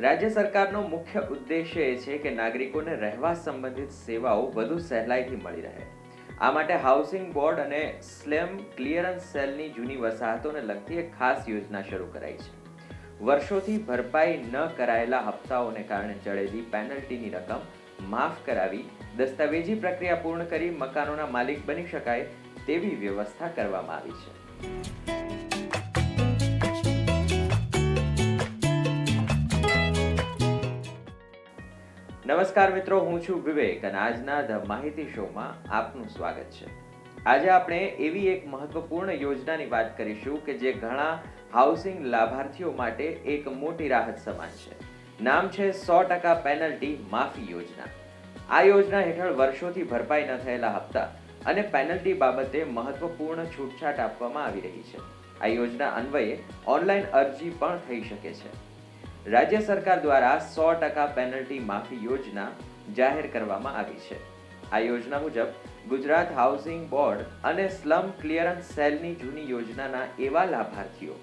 રાજ્ય સરકારનો મુખ્ય ઉદ્દેશ્ય એ છે કે નાગરિકોને રહેવા સંબંધિત સેવાઓ વધુ સહેલાઈથી મળી રહે. આ માટે હાઉસિંગ બોર્ડ અને સ્લેમ ક્લિયરન્સ સેલની જૂની વસાહતોને લગતી એક ખાસ યોજના શરૂ કરાઈ છે. વર્ષોથી ભરપાઈ ન કરાયેલા હપ્તાઓને કારણે ચડેલી પેનલ્ટીની રકમ માફ કરાવી, દસ્તાવેજી પ્રક્રિયા પૂર્ણ કરી મકાનોના માલિક બની શકાય તેવી વ્યવસ્થા કરવામાં આવી છે. નમસ્કાર મિત્રો, હું છું વિવેક અને આજના ધ માહિતી શોમાં આપનું સ્વાગત છે. આજે આપણે એવી એક મહત્વપૂર્ણ યોજનાની વાત કરીશું કે જે ઘણા હાઉસિંગ લાભાર્થીઓ માટે એક મોટી રાહત સમાન છે. નામ છે સો ટકા પેનલ્ટી માફી યોજના. આ યોજના હેઠળ વર્ષોથી ભરપાઈ ન થયેલા હપ્તા અને પેનલ્ટી બાબતે મહત્વપૂર્ણ છૂટછાટ આપવામાં આવી રહી છે. આ યોજના અન્વયે ઓનલાઈન અરજી પણ થઈ શકે છે. રાજ્ય સરકાર દ્વારા સો ટકા પેનલ્ટી માફી યોજના જાહેર કરવામાં આવી છે. આ યોજના મુજબ ગુજરાત હાઉસિંગ બોર્ડ અને સ્લમ ક્લિયરન્સ સેલની જૂની યોજનાના એવા લાભાર્થીઓ,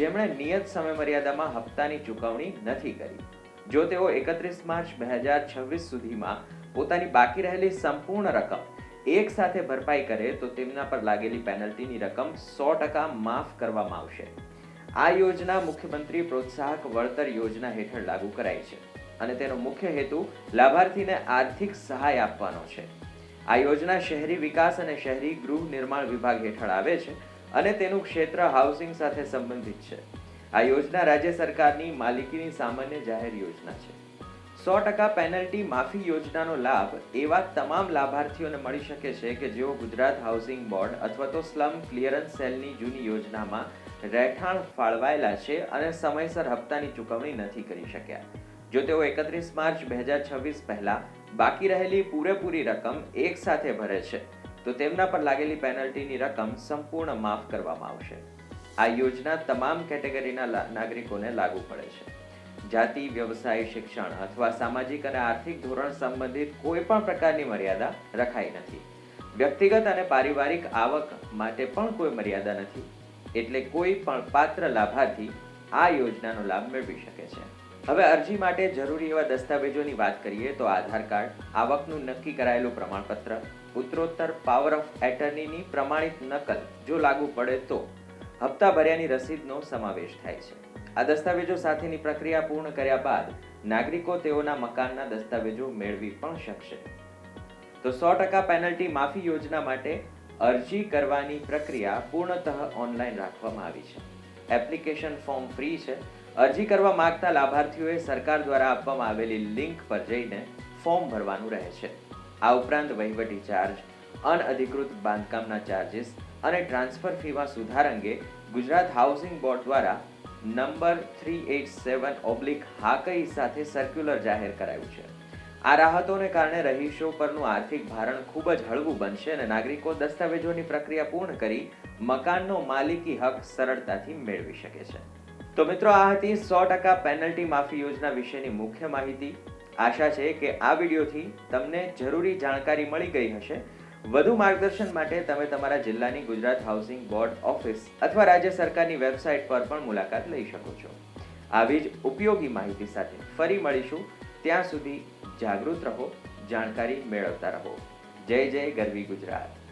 જેમણે નિયત સમયમર્યાદામાં હપ્તાની ચૂકવણી નથી કરી. જો તેઓ એકત્રીસ માર્ચ બે હજાર છવ્વીસ સુધીમાં પોતાની બાકી રહેલી સંપૂર્ણ રકમ એક સાથે ભરપાઈ કરે તો તેમના પર લાગેલી પેનલ્ટીની રકમ સો ટકા માફ કરવામાં આવશે. આ યોજના મુખ્યમંત્રી પ્રોત્સાહક વળતર યોજના હેઠળ લાગુ કરાઈ છે અને તેનો મુખ્ય હેતુ લાભાર્થીને આર્થિક સહાય આપવાનો છે. આ યોજના શહેરી વિકાસ અને શહેરી ગૃહ નિર્માણ વિભાગ હેઠળ આવે છે અને તેનું ક્ષેત્ર હાઉસિંગ સાથે સંબંધિત છે. આ યોજના રાજ્ય સરકારની માલિકીની સામાન્ય જાહેર યોજના છે. સો ટકા પેનલ્ટી માફી યોજનાનો લાભ એવા તમામ લાભાર્થીઓને મળી શકે છે કે જેઓ ગુજરાત હાઉસિંગ બોર્ડ અથવા તો સ્લમ ક્લિયરન્સ સેલની જૂની યોજનામાં રહેઠાણ ફાળવાયેલા છે અને સમયસર હપ્તાની ચૂકવણી નથી કરી શક્યા. જો તેઓ એકત્રીસ માર્ચ બે હજાર છવ્વીસ પહેલાં બાકી રહેલી પૂરેપૂરી રકમ એક સાથે ભરે છે, તો તેમના પર લાગેલી પેનલ્ટીની રકમ સંપૂર્ણ માફ કરવામાં આવશે. આ યોજના તમામ કેટેગરીના નાગરિકોને લાગુ પડે છે. જાતિ, વ્યવસાય, શિક્ષણ અથવા સામાજિક અને આર્થિક ધોરણ સંબંધિત કોઈ પણ પ્રકારની મર્યાદા રખાઈ નથી. વ્યક્તિગત અને પારિવારિક આવક માટે પણ કોઈ મર્યાદા નથી. એટલે કોઈ પણ પાત્ર લાભાર્થી આ યોજનાનો લાભ મેળવી શકે છે. હવે અરજી માટે જરૂરી એવા દસ્તાવેજોની વાત કરીએ તો આધાર કાર્ડ, આવકનું નક્કી કરાયેલું પ્રમાણપત્ર, ઉત્તરોત્તર પાવર ઓફ એટર્નીની પ્રમાણિત નકલ જો લાગુ પડે તો હપ્તા ભર્યાની રસીદનો સમાવેશ થાય છે. આ દસ્તાવેજો સાથેની પ્રક્રિયા પૂર્ણ કર્યા બાદ નાગરિકો તેઓના મકાનના દસ્તાવેજો મેળવી પણ શકશે. તો સો ટકા પેનલ્ટી માફી યોજના માટે અરજી કરવાની પ્રક્રિયા પૂર્ણતઃ ઓનલાઈન રાખવામાં આવી છે. એપ્લિકેશન ફોર્મ ફ્રી છે. અરજી કરવા માંગતા લાભાર્થીઓએ સરકાર દ્વારા આપવામાં આવેલી લિંક પર જઈને ફોર્મ ભરવાનું રહે છે. આ ઉપરાંત વહીવટી ચાર્જ, અનઅધિકૃત બાંધકામના ચાર્જીસ અને ટ્રાન્સફર ફીમાં સુધાર અંગે ગુજરાત હાઉસિંગ બોર્ડ દ્વારા number three eight seven oblique હાકઈ સાથે સર્ક્યુલર જાહેર કરાયું છે. આ રાહતોને કારણે રહીશો પરનું આર્થિક ભારણ ખૂબ જ હળવું બનશે અને નાગરિકો દસ્તાવેજોની પ્રક્રિયા પૂર્ણ કરી મકાનનો માલિકી હક સરળતાથી મેળવી શકે છે. તો મિત્રો, આ હતી સો ટકા પેનલ્ટી માફી યોજના વિશેની મુખ્ય માહિતી. આશા છે કે આ વિડીયોથી તમને જરૂરી જાણકારી મળી ગઈ હશે વધુ માર્ગદર્શન માટે તમે તમારા જિલ્લાની ગુજરાત હાઉસિંગ બોર્ડ ઓફિસ અથવા રાજ્ય સરકારની વેબસાઇટ પર પણ મુલાકાત લઈ શકો છો. આવી જ ઉપયોગી માહિતી સાથે ફરી મળીશું. ત્યાં સુધી જાગૃત રહો, જાણકારી મેળવતા રહો. જય જય ગરવી ગુજરાત.